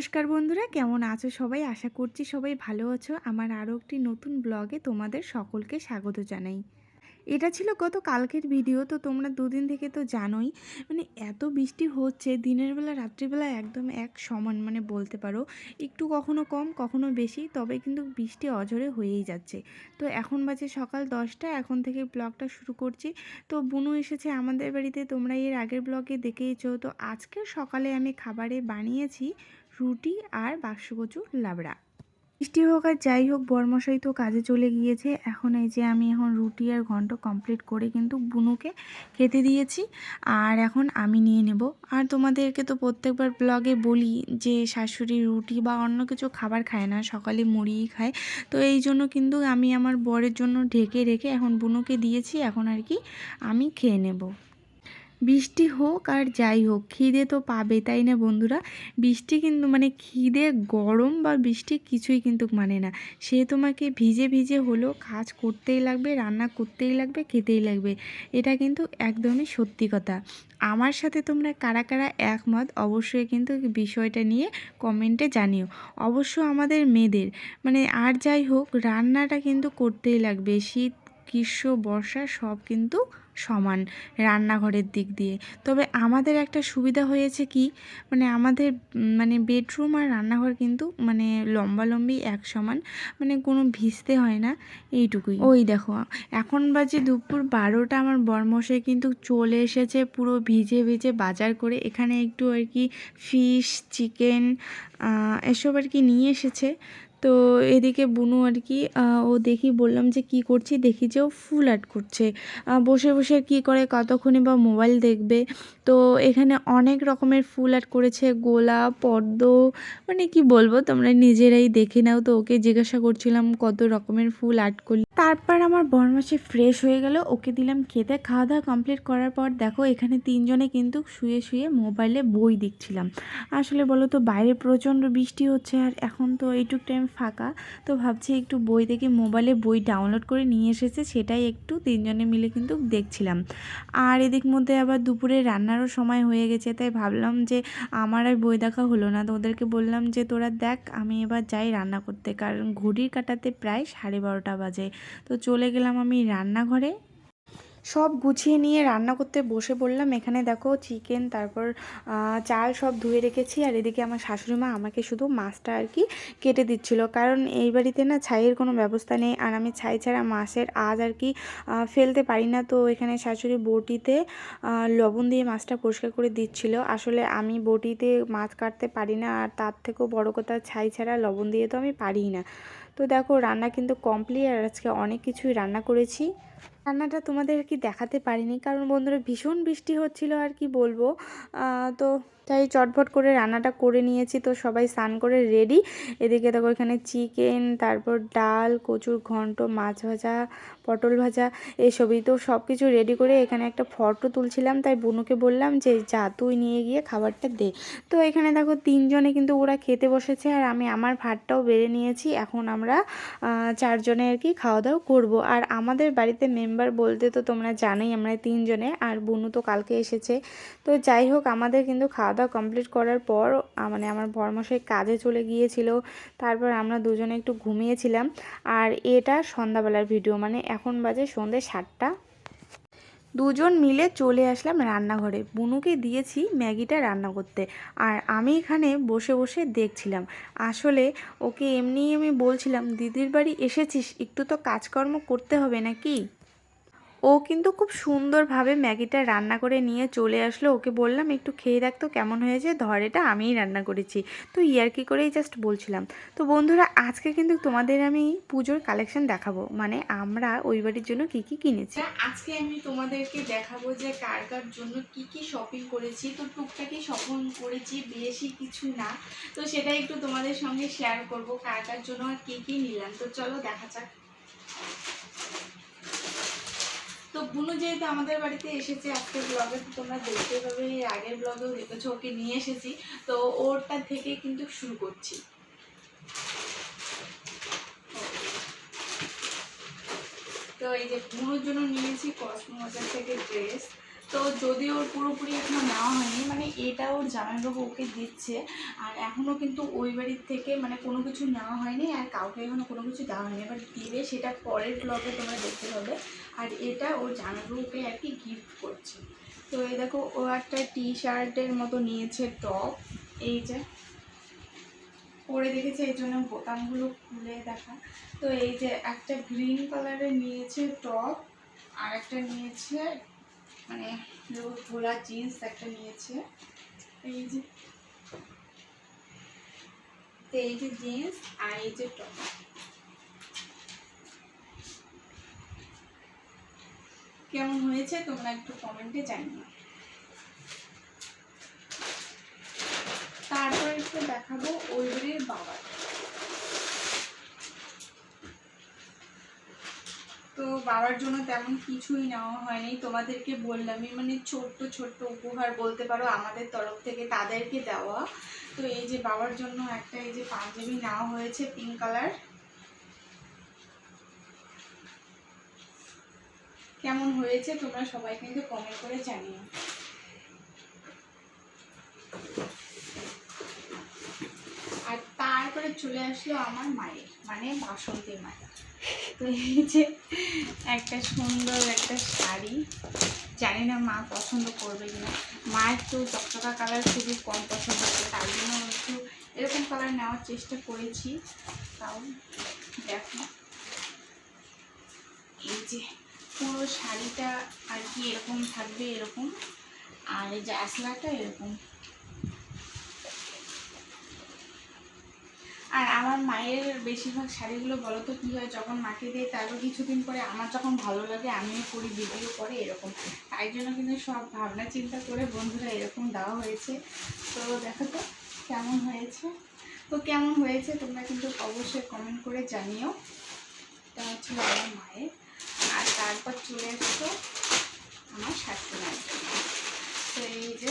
নমস্কার বন্ধুরা, কেমন আছো সবাই? আশা করছি সবাই ভালো আছো। আমার আরও একটি নতুন ব্লগে তোমাদের সকলকে স্বাগত জানাই। এটা ছিল গত কালকের ভিডিও, তো তোমরা দুদিন থেকে তো জানোই মানে এত বৃষ্টি হচ্ছে, দিনের বেলা রাত্রিবেলা একদম এক সমান মানে বলতে পারো, একটু কখনো কম, কখনো বেশি, তবে কিন্তু বৃষ্টি অঝরে হয়েই যাচ্ছে। তো এখন বাজে সকাল দশটা, এখন থেকে ব্লগটা শুরু করছি। তো বুনু এসেছে আমাদের বাড়িতে, তোমরা এর আগের ব্লগে দেখেইছো, তো আজকে সকালে আমি খাবারে বানিয়েছি রুটি আর বাক্স বাক্সকচু লাবড়া। বৃষ্টি হোক আর যাই হোক, বরমশাই তো কাজে চলে গিয়েছে। এখন এই যে আমি এখন রুটি আর ঘন্ট কমপ্লিট করে কিন্তু বুনুকে খেতে দিয়েছি। আর এখন আমি নিয়ে নেব। আর তোমাদেরকে তো প্রত্যেকবার ব্লগে বলি যে শাশুড়ি রুটি বা অন্য কিছু খাবার খায় না, সকালে মুড়িই খায়। তো এই জন্য কিন্তু আমি আমার বরের জন্য ঢেকে রেখে এখন বুনুকে দিয়েছি। এখন আর কি আমি খেয়ে নেব। বৃষ্টি হোক আর যাই হোক, খিদে তো পাবে, তাই না বন্ধুরা? বৃষ্টি কিন্তু মানে খিদে গরম বা বৃষ্টি কিছুই কিন্তু মানে না। সে তোমাকে ভিজে ভিজে হলেও কাজ করতেই লাগবে, রান্না করতেই লাগবে, খেতেই লাগবে। এটা কিন্তু একদমই সত্যি কথা। আমার সাথে তোমরা কারা কারা একমত, অবশ্যই কিন্তু বিষয়টা নিয়ে কমেন্টে জানিও। অবশ্য আমাদের মেয়েদের মানে আর যাই হোক, রান্নাটা কিন্তু করতেই লাগবে। শীত, গ্রীষ্ম, বর্ষা সব কিন্তু সমান রান্নাঘরের দিক দিয়ে। তবে আমাদের একটা সুবিধা হয়েছে কি মানে আমাদের মানে বেডরুম আর রান্নাঘর কিন্তু মানে লম্বালম্বি এক সমান মানে কোনো ভিজতে হয় না, এইটুকুই। ওই দেখো, এখন বাজে দুপুর বারোটা, আমার বরমশাই কিন্তু চলে এসেছে পুরো ভিজে ভিজে বাজার করে। এখানে একটু আর কি ফিশ চিকেন এসব আর কি নিয়ে এসেছে। তো এদিকে বুনু আর কি ও দেখি বললাম যে কি করছি, দেখি যে ও ফুল আর্ট করছে। বসে বসে কি করে কতক্ষণে বা মোবাইল দেখবে। তো এখানে অনেক রকমের ফুল আর্ট করেছে, গোলাপ, পদ্ম মানে কি বলব, তোমরা নিজেরাই দেখে নাও। তো ওকে জিজ্ঞাসা করছিলাম কত রকমের ফুল আর্ট করলি। তারপর আমার বরমাসে ফ্রেশ হয়ে গেল, ওকে দিলাম খেতে। খাওয়া দাওয়া কমপ্লিট করার পর দেখো, এখানে তিনজনে কিন্তু শুয়ে শুয়ে মোবাইলে বই দেখছিলাম। আসলে বলো তো, বাইরে প্রচণ্ড বৃষ্টি হচ্ছে আর এখন তো এইটুক টাইম ফাঁকা। তো ভাবছি একটু বই দেখে মোবাইলে বই ডাউনলোড করে নিয়ে এসেছে, সেটাই একটু তিনজনে মিলে কিন্তু দেখছিলাম। আর এদিক মধ্যে আবার দুপুরে রান্নারও সময় হয়ে গেছে, তাই ভাবলাম যে আমার আর বই দেখা হলো না। তো ওদেরকে বললাম যে, তোরা দেখ, আমি এবার যাই রান্না করতে। কারণ ঘড়ির কাটাতে প্রায় সাড়ে বারোটা বাজে। তো চলে গেলাম আমি রান্নাঘরে। সব গুছিয়ে নিয়ে রান্না করতে বসে বললাম, এখানে দেখো চিকেন, তারপর চাল সব ধুয়ে রেখেছি, আর এদিকে আমার শাশুড়ি মা আমাকে শুধু মাছটা আর কি কেটে দিচ্ছিল। কারণ এই বাড়িতে না ছাইয়ের কোনো ব্যবস্থা নেই, আর আমি ছাই ছাড়া মাছের আজ আর কি ফেলতে পারি না। তো এখানে শাশুড়ি বটিতে লবণ দিয়ে মাছটা পরিষ্কার করে দিচ্ছিল। আসলে আমি বটিতে মাছ কাটতে পারি না, আর তার থেকেও বড় কথা ছাই ছাড়া লবণ দিয়ে তো আমি পারি না। তো দেখো রান্না কিন্তু কমপ্লিট আর আজকে অনেক কিছুই রান্না করেছি। রান্নাটা তোমাদের কি দেখাতে পারিনি, কারণ বন্ধুরা ভীষণ বৃষ্টি হচ্ছিল আর কি বলব। তো তাই চটফট করে রান্নাটা করে নিয়েছি, তো সবাই স্নান করে রেডি এদিকে দেখো এখানে চিকেন তারপর ডাল, কচুর ঘন্ট, মাছ ভাজা, পটল ভাজা, এসবই। তো সব কিছু রেডি করে এখানে একটা ফটো তুলছিলাম, তাই বুনুকে বললাম যে, যা, তুই নিয়ে গিয়ে খাবারটা দে। তো এখানে দেখো তিনজনে কিন্তু ওরা খেতে বসেছে, আর আমি আমার ভাতটাও বেড়ে নিয়েছি। এখন আমরা চারজনে আর কি খাওয়া দাওয়া করব। আর আমাদের বাড়িতে মেম্বার বলতে তো তোমরা জানোই আমরা তিনজনে, আর বুনু তো কালকে এসেছে। তো যাই হোক, আমাদের কিন্তু খাওয়া দাওয়া কমপ্লিট করার পর মানে আমার বরমশাই কাজে চলে গিয়েছিল। তারপর আমরা দুজনে একটু ঘুমিয়েছিলাম। আর এটা সন্ধ্যাবেলার ভিডিও মানে এখন বাজে সন্ধ্যে সাতটা। দুজন মিলে চলে আসলাম রান্নাঘরে। বুনুকে দিয়েছি ম্যাগিটা রান্না করতে। আর আমি এখানে বসে বসে দেখছিলাম। আসলে ওকে এমনি আমি বলছিলাম, দিদির বাড়ি এসেছিস, একটু তো কাজকর্ম করতে হবে নাকি? ও কিন্তু খুব সুন্দরভাবে ম্যাগিটা রান্না করে নিয়ে চলে আসলো। ওকে বললাম, একটু খেয়ে দেখতো কেমন হয়েছে, ধর এটা আমিই রান্না করেছি। তো ইয়ারকি করেই জাস্ট বলছিলাম। তো বন্ধুরা, আজকে কিন্তু তোমাদের আমি পুজোর কালেকশন দেখাবো। মানে আমরা ওই বাড়ির জন্য কি কি কিনেছি। আজকে আমি তোমাদেরকে দেখাবো যে কার কার জন্য কি কি শপিং করেছি। তো টুকটাকি শপিং করেছি, বেশি কিছু না। তো সেটা একটু তোমাদের সঙ্গে শেয়ার করব, কার কার জন্য আর কী কী নিলাম। তো চলো দেখা যাক। তো বুনু যেহেতু আমাদের বাড়িতে এসেছে একটা ব্লগে তো তোমরা দেখতে পাবে, এর আগের ব্লগেও দেখেছ, ওকে নিয়ে এসেছি। তো ওরটা থেকে কিন্তু শুরু করছি। তো এই যে বুনুর জন্য নিয়েছি কসমো থেকে ড্রেস তো যদি ওর পুরোপুরি এখনও নেওয়া হয়নি মানে এটা ওর জামাইবাবু ওকে দিচ্ছে, আর এখনও কিন্তু ওই বাড়ির থেকে মানে কোনো কিছু নেওয়া হয়নি, আর কাউকে এখনও কোনো কিছু দেওয়া হয়নি। এবার দিলে সেটা পরের ব্লগে তোমরা দেখতে পাবে। আর এটা ওর জামাইবাবুকে আর কি গিফট করছে। তো এই দেখো, ও একটা টি শার্টের মতো নিয়েছে টপ এই যে। পরে দেখেছে, এই জন্য বোতামগুলো খুলে দেখা। তো এই যে একটা গ্রিন কালারের নিয়েছে টপ আর একটা নিয়েছে মানে খোলা জিন্স একটা নিয়েছে। এই যে এই যে জিন্স আর এই যে টপ কেমন হয়েছে তোমরা একটু কমেন্টে জানিও। তারপর একটু দেখাবো ওই বাড়ির বাবার তো বাবার জন্য তেমন কিছুই নেওয়া হয়নি। তোমাদেরকে বললামই মানে ছোট্ট ছোট্ট উপহার বলতে পারো আমাদের তরফ থেকে তাদেরকে দেওয়া। তো এই যে বাবার জন্য একটা এই যে পাঞ্জাবি নেওয়া হয়েছে পিঙ্ক কালার কেমন হয়েছে তোমরা সবাই কিন্তু কমেন্ট করে জানিও। আর তারপরে চলে আসলো আমার মায়ের মানে বাসন্তী মায়ের। তো এই যে একটা সুন্দর একটা শাড়ি। জানি না মা পছন্দ করবে কিনা। মা একটু চকচকা কালার খুবই কম পছন্দ করে, তার জন্য একটু এরকম কালার নেওয়ার চেষ্টা করেছি। তাও দেখো। এই যে পুরো শাড়িটা আর কি এরকম থাকবে এরকম। আর এই যে আসলাটা এরকম। আর আমার মায়ের বেশিরভাগ শাড়িগুলো বলো তো কী হয়, যখন মাকে দিই তারপর কিছুদিন পরে আমার যখন ভালো লাগে আমিও করি ভিডিও করে এরকম। তাই জন্য কিন্তু সব ভাবনা চিন্তা করে বন্ধুরা এরকম দেওয়া হয়েছে। তো দেখো তো কেমন হয়েছে। তো কেমন হয়েছে তোমরা কিন্তু অবশ্যই কমেন্ট করে জানিও। এটা হচ্ছিল আমার মায়ের। আর তারপর চলে আসতো আমার শাশুড়ি তো এই যে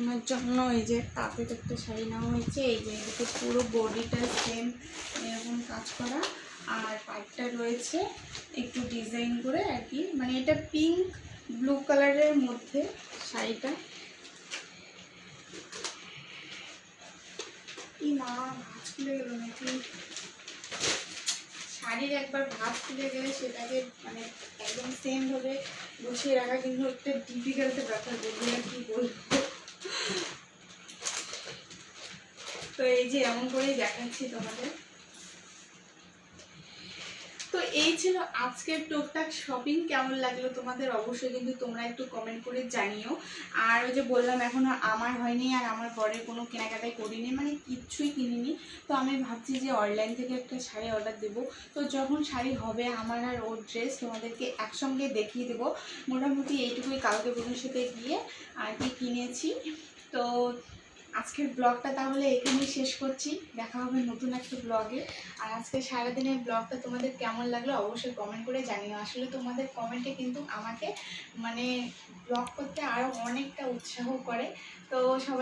ওনার জন্য এই যে তাপের একটা শাড়ি নেওয়া হয়েছে, এই যে এদিকে পুরো বডিটা সেম এরকম কাজ করা, আর পাইপটা রয়েছে একটু ডিজাইন করে আর কি। মানে এটা পিঙ্ক ব্লু কালারের মধ্যে শাড়িটা। মা, ভাঁজ খুলে গেল নাকি? শাড়ির একবার ভাঁজ খুলে গেলে সেটাকে মানে একদম সেম ভাবে বসিয়ে রাখা কিন্তু একটা ডিফিকাল্ট ব্যাপার বলব আর কি বলব। তো এই যে এমন করেই দেখাচ্ছি তোমাদের। তো এই ছিল আজকের টুকটাক শপিং কেমন লাগল তোমাদের? অবশ্যই কিন্তু তোমরা একটু কমেন্ট করে জানিও। আর ওই যে বললাম, এখনও আমার হয়নি আর আমার বরের কোনো কেনাকাটাই করিনি মানে কিচ্ছুই কিনিনি। তো আমি ভাবছি যে অনলাইন থেকে একটা শাড়ি অর্ডার দেবো। তো যখন শাড়ি হবে আমার আর ওর ড্রেস তোমাদেরকে একসঙ্গে দেখিয়ে দেবো। মোটামুটি এইটুকুই কালকে বোনের সাথে গিয়ে আর কি কিনেছি। তো আজকের ব্লগটা তাহলে এখানেই শেষ করছি। দেখা হবে নতুন একটা ব্লগে। আর আজকে সারাদিনের ব্লগটা তোমাদের কেমন লাগল অবশ্যই কমেন্ট করে জানিও। আসলে তোমাদের কমেন্টে কিন্তু আমাকে মানে ব্লগ করতে আরও অনেকটা উৎসাহ করে। তো সবাই